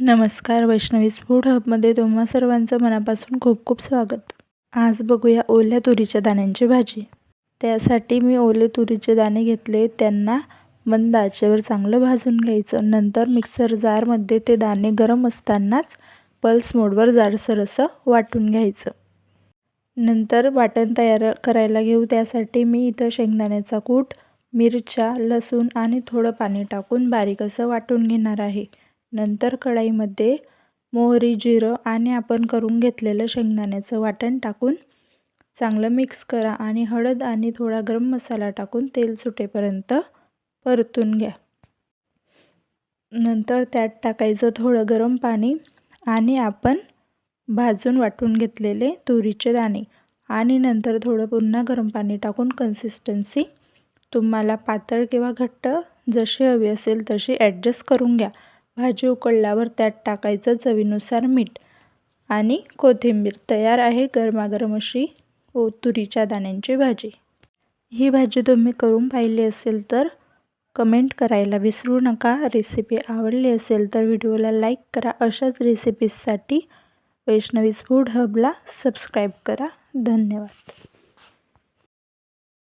नमस्कार वैष्णवीज फूड हबमध्ये तुम्हा सर्वांचं मनापासून खूप खूप स्वागत. आज बघूया ओल्या तुरीच्या दाण्यांची भाजी. त्यासाठी मी ओले तुरीचे दाणे घेतले त्यांना मंद आचेवर चांगलं भाजून घ्यायचं. नंतर मिक्सर जारमध्ये ते दाणे गरम असतानाच पल्स मोडवर जाडसर असं वाटून घ्यायचं. नंतर वाटण तयार करायला घेऊ. त्यासाठी मी इथं शेंगदाण्याचा कूट मिरच्या लसूण आणि थोडं पाणी टाकून बारीक असं वाटून घेणार आहे. नंतर कढईमध्ये मोहरी जिरं आणि आपण करून घेतलेलं शेंगदाण्याचं वाटण टाकून चांगलं मिक्स करा आणि हळद आणि थोडा गरम मसाला टाकून तेल सुटेपर्यंत परतून घ्या. नंतर त्यात टाकायचं थोडं गरम पाणी आणि आपण भाजून वाटून घेतलेले तुरीचे दाणे आणि नंतर थोडं पुन्हा गरम पाणी टाकून कन्सिस्टन्सी तुम्हाला पातळ किंवा घट्ट जशी हवी असेल तशी ॲडजस्ट करून घ्या. भाजी उकळल्यावर त्यात टाकायचं चवीनुसार मीठ आणि कोथिंबीर. तयार आहे गरमागरम अशी ओ तुरीच्या दाण्यांची भाजी. ही भाजी तुम्ही करून पाहिली असेल तर कमेंट करायला विसरू नका. रेसिपी आवडली असेल तर व्हिडिओला लाईक करा. अशाच रेसिपीजसाठी वैष्णवीज फूड हबला सबस्क्राईब करा. धन्यवाद.